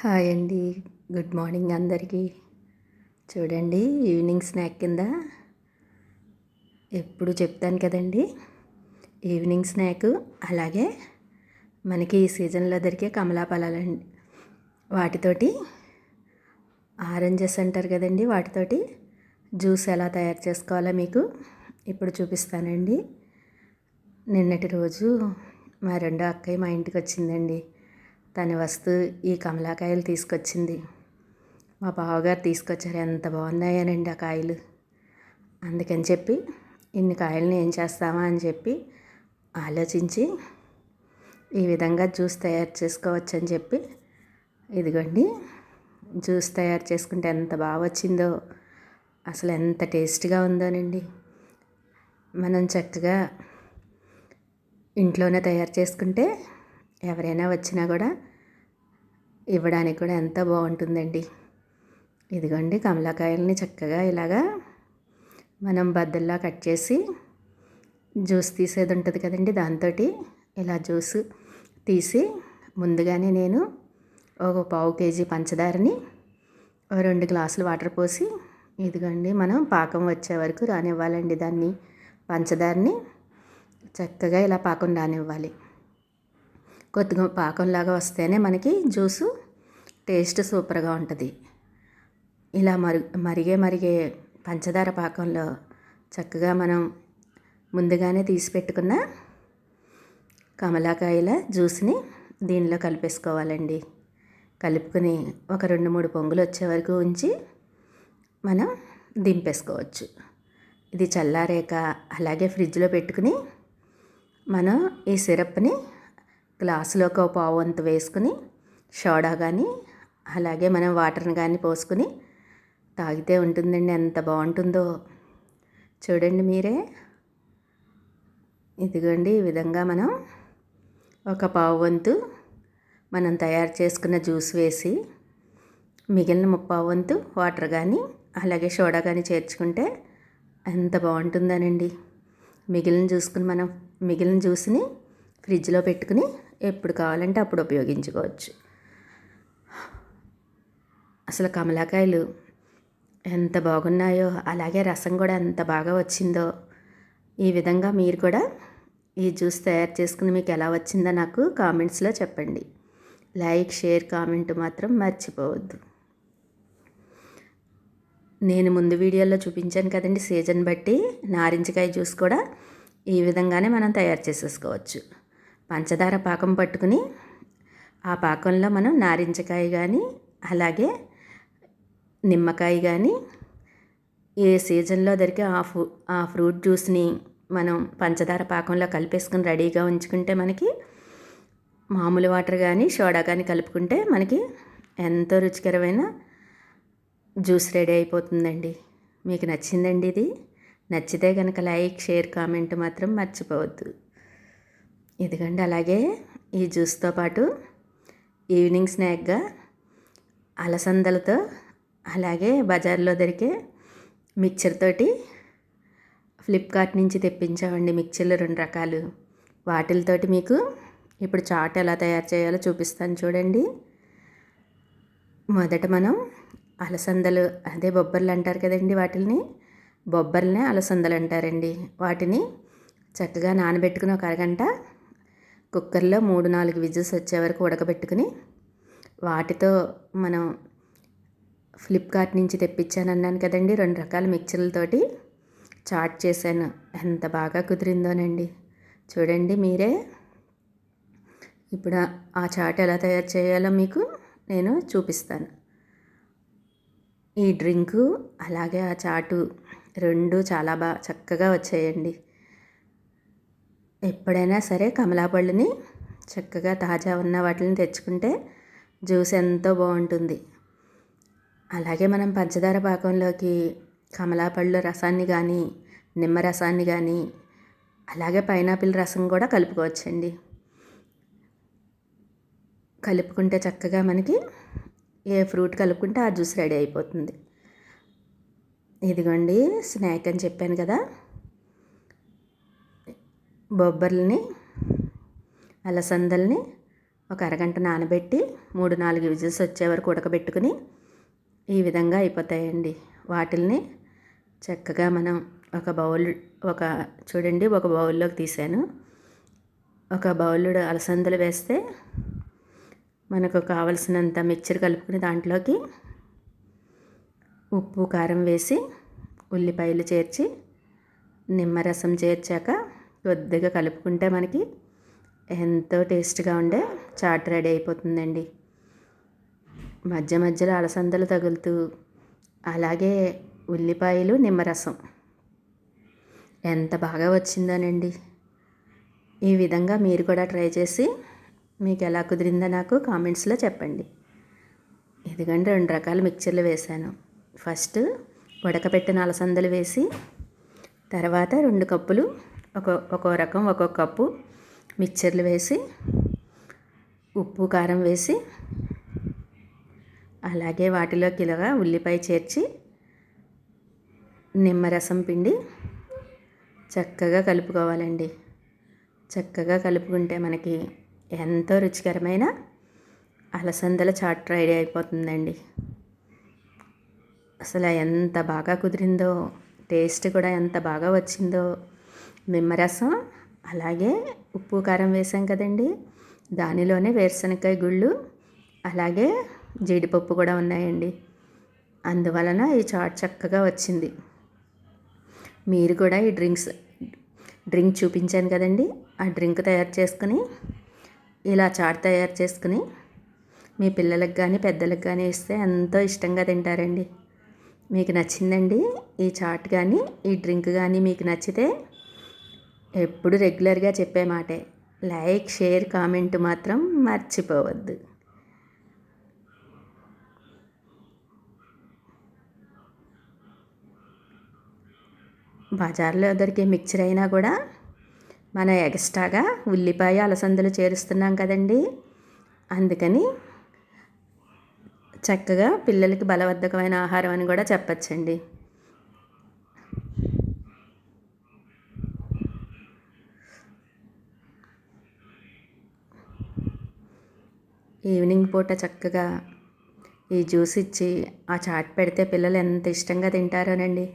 Hi అండి. Good morning అందరికీ. చూడండి ఈవినింగ్ స్నాక్ కింద ఎప్పుడు చెప్తాను కదండి. ఈవినింగ్ స్నాక్ అలాగే మనకి ఈ సీజన్లో దొరికే కమలా ఫలాలండి వాటితోటి ఆరెంజెస్ అంటారు కదండి వాటితోటి జ్యూస్ ఎలా తయారు చేసుకోవాలో మీకు ఇప్పుడు చూపిస్తానండి. నిన్నటి రోజు మా రెండో అక్కయ్య మా ఇంటికి వచ్చిందండి. తను వస్తూ ఈ కమలాకాయలు తీసుకొచ్చింది. మా బావగారు తీసుకొచ్చారు. ఎంత బాగున్నాయనండి ఆ కాయలు. అందుకని చెప్పి ఇన్ని కాయలను ఏం చేస్తామా అని చెప్పి ఆలోచించి ఈ విధంగా జ్యూస్ తయారు చేసుకోవచ్చు అని చెప్పి ఇదిగోండి జ్యూస్ తయారు చేసుకుంటే ఎంత బాగా వచ్చిందో అసలు ఎంత టేస్ట్గా ఉందోనండి. మనం చక్కగా ఇంట్లోనే తయారు చేసుకుంటే ఎవరైనా వచ్చినా కూడా ఇవ్వడానికి కూడా ఎంత బాగుంటుందండి. ఇదిగోండి కమలాకాయలని చక్కగా ఇలాగా మనం బద్దల్లా కట్ చేసి జ్యూస్ తీసేది ఉంటుంది కదండి దాంతో ఇలా జ్యూస్ తీసి ముందుగానే నేను ఒక పావు కేజీ పంచదారని రెండు గ్లాసులు వాటర్ పోసి ఇదిగోండి మనం పాకం వచ్చే వరకు రానివ్వాలండి దాన్ని పంచదారని చక్కగా ఇలా పాకం రానివ్వాలి. కొద్దిగా పాకంలాగా వస్తేనే మనకి జ్యూసు టేస్ట్ సూపర్గా ఉంటుంది. ఇలా మరి మరిగే మరిగే పంచదార పాకంలో చక్కగా మనం ముందుగానే తీసి పెట్టుకున్న కమలాకాయల జ్యూస్ని దీనిలో కలిపేసుకోవాలండి. కలుపుకొని ఒక రెండు మూడు పొంగులు వచ్చే వరకు ఉంచి మనం దింపేసుకోవచ్చు. ఇది చల్లారేక అలాగే ఫ్రిడ్జ్లో పెట్టుకుని మనం ఈ సిరప్ని గ్లాసులోకి ఒక పావు అంత వేసుకుని సోడా కానీ అలాగే మనం వాటర్ని కానీ పోసుకుని తాగితే ఉంటుందండి. ఎంత బాగుంటుందో. చూడండి మీరే. ఇదిగోండి ఈ విధంగా మనం ఒక పావు వంతు మనం తయారు చేసుకున్న జ్యూస్ వేసి మిగిలిన ముప్పావు వంతు వాటర్ కానీ అలాగే సోడా కానీ చేర్చుకుంటే ఎంత బాగుంటుందనండి. మిగిలిన చూసుకుని మనం మిగిలిన జ్యూస్ని ఫ్రిడ్జ్లో పెట్టుకుని ఎప్పుడు కావాలంటే అప్పుడు ఉపయోగించుకోవచ్చు. అసలు కమలాకాయలు ఎంత బాగున్నాయో అలాగే రసం కూడా ఎంత బాగా వచ్చిందో ఈ విధంగా మీరు కూడా ఈ జ్యూస్ తయారు చేసుకుని మీకు ఎలా వచ్చిందో నాకు కామెంట్స్లో చెప్పండి. లైక్ షేర్ కామెంట్ మాత్రం మర్చిపోవద్దు. నేను ముందు వీడియోలో చూపించాను కదండి సీజన్ బట్టి నారింజకాయ జ్యూస్ కూడా ఈ విధంగానే మనం తయారు చేసేసుకోవచ్చు. పంచదార పాకం పట్టుకుని ఆ పాకంలో మనం నారింజకాయ కానీ అలాగే నిమ్మకాయ కానీ ఏ సీజన్లో దొరికే ఆ ఫ్రూ ఆ ఫ్రూట్ జ్యూస్ని మనం పంచదార పాకంలో కలిపేసుకుని రెడీగా ఉంచుకుంటే మనకి మామూలు వాటర్ కానీ సోడా కానీ కలుపుకుంటే మనకి ఎంతో రుచికరమైన జ్యూస్ రెడీ అయిపోతుందండి. మీకు నచ్చిందండి ఇది? నచ్చితే కనుక లైక్ షేర్ కామెంట్ మాత్రం మర్చిపోవద్దు. ఎందుకంటే అలాగే ఈ జ్యూస్తో పాటు ఈవినింగ్ స్నాక్గా అలసందలతో అలాగే బజార్లో దొరికే మిక్చర్ తోటి ఫ్లిప్కార్ట్ నుంచి తెప్పించామండి మిక్చర్లు రెండు రకాలు. వాటిలతోటి మీకు ఇప్పుడు చాట్ ఎలా తయారు చేయాలో చూపిస్తాను చూడండి. మొదట మనం అలసందలు అదే బొబ్బర్లు అంటారు కదండి వాటిని బొబ్బర్లనే అలసందలు అంటారండి. వాటిని చక్కగా నానబెట్టుకుని ఒక అరగంట కుక్కర్లో మూడు నాలుగు విజిల్స్ వచ్చే వరకు ఉడకబెట్టుకుని వాటితో మనం ఫ్లిప్కార్ట్ నుంచి తెప్పించాను అన్నాను కదండి. రెండు రకాల మిక్చర్లతోటి చాట్ చేశాను. ఎంత బాగా కుదిరిందోనండి. చూడండి మీరే. ఇప్పుడు ఆ చాట్ ఎలా తయారు చేయాలో మీకు నేను చూపిస్తాను. ఈ డ్రింకు అలాగే ఆ చాటు రెండు చాలా బాగా చక్కగా వచ్చాయండి. ఎప్పుడైనా సరే కమలాపళ్ళుని చక్కగా తాజా ఉన్న వాటిని తెచ్చుకుంటే జ్యూస్ ఎంతో బాగుంటుంది. అలాగే మనం పంచదార పాకంలోకి కమలాపళ్ళు రసాన్ని కానీ నిమ్మ రసాన్ని కానీ అలాగే పైనాపిల్ రసం కూడా కలుపుకోవచ్చండి. కలుపుకుంటే చక్కగా మనకి ఏ ఫ్రూట్ కలుపుకుంటే ఆ జ్యూస్ రెడీ అయిపోతుంది. ఇదిగోండి స్నాక్ అని చెప్పాను కదా. బొబ్బర్లని అలసందల్ని ఒక అరగంట నానబెట్టి మూడు నాలుగు విజిల్స్ వచ్చే వరకు ఉడకబెట్టుకుని ఈ విధంగా అయిపోతాయండి. వాటిల్ని చక్కగా మనం ఒక బౌల్ ఒక చూడండి ఒక బౌల్లోకి తీసాను ఒక బౌలుడు అలసందలు వేస్తే మనకు కావలసినంత మిక్చర్ కలుపుకుని దాంట్లోకి ఉప్పు కారం వేసి ఉల్లిపాయలు చేర్చి నిమ్మరసం చేర్చాక కొద్దిగా కలుపుకుంటే మనకి ఎంతో టేస్ట్గా ఉండే చాట్ రెడీ అయిపోతుందండి. మధ్య మధ్యలో అలసందలు తగులుతూ అలాగే ఉల్లిపాయలు నిమ్మరసం. ఎంత బాగా వచ్చిందోనండి. ఈ విధంగా మీరు కూడా ట్రై చేసి మీకు ఎలా కుదిరిందో నాకు కామెంట్స్లో చెప్పండి. ఎందుకంటే రెండు రకాల మిక్చర్లు వేశాను. ఫస్ట్ ఉడకపెట్టిన అలసందలు వేసి తర్వాత రెండు కప్పులు ఒక ఒక్కో రకం ఒక్కొక్క కప్పు మిక్చర్లు వేసి ఉప్పు కారం వేసి అలాగే వాటిలో ఇలాగా ఉల్లిపాయ చేర్చి నిమ్మరసం పిండి చక్కగా కలుపుకోవాలండి. చక్కగా కలుపుకుంటే మనకి ఎంతో రుచికరమైన అలసందల చాట్ రెడీ అయిపోతుందండి. అసలు ఎంత బాగా కుదిరిందో టేస్ట్ కూడా ఎంత బాగా వచ్చిందో. నిమ్మరసం అలాగే ఉప్పు కారం వేసాం కదండి. దానిలోనే వేరుశనగకాయ గుళ్ళు అలాగే జీడిపప్పు కూడా ఉన్నాయండి. అందువలన ఈ చాట్ చక్కగా వచ్చింది. మీరు కూడా ఈ డ్రింక్స్ డ్రింక్ చూపించాను కదండి. ఆ డ్రింక్ తయారు చేసుకుని ఇలా చాట్ తయారు చేసుకుని మీ పిల్లలకు కానీ పెద్దలకు కానీ ఇస్తే ఎంతో ఇష్టంగా తింటారండి. మీకు నచ్చిందండి ఈ చాట్ కానీ ఈ డ్రింక్ కానీ మీకు నచ్చితే ఎప్పుడు రెగ్యులర్గా చెప్పే మాటే. లైక్ షేర్ కామెంట్ మాత్రం మర్చిపోవద్దు. బజార్లో దొరికే మిక్చర్ అయినా కూడా మన ఎక్స్ట్రాగా ఉల్లిపాయ అలసందలు చేరుస్తున్నాం కదండి. అందుకని చక్కగా పిల్లలకి బలవర్ధకమైన ఆహారం అని కూడా చెప్పచ్చండి. ఈవినింగ్ పూట చక్కగా ఈ జ్యూస్ ఇచ్చి ఆ చాట్ పెడితే పిల్లలు ఎంత ఇష్టంగా తింటారోనండి.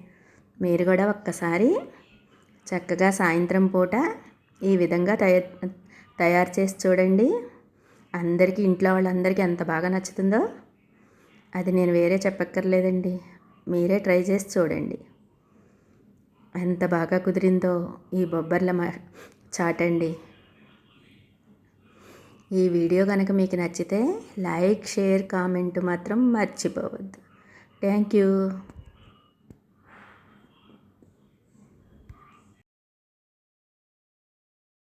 మీరు కూడా ఒక్కసారి చక్కగా సాయంత్రం పూట ఈ విధంగా తయారు తయారు చేసి చూడండి. అందరికీ ఇంట్లో వాళ్ళందరికీ ఎంత బాగా నచ్చుతుందో అది నేను వేరే చెప్పక్కర్లేదండి. మీరే ట్రై చేసి చూడండి. ఎంత బాగా కుదిరిందో ఈ బొబ్బర్ల మా చాటండి. ఈ వీడియో కనుక మీకు నచ్చితే లైక్ షేర్ కామెంట్ మాత్రం మర్చిపోవద్దు. Thank you.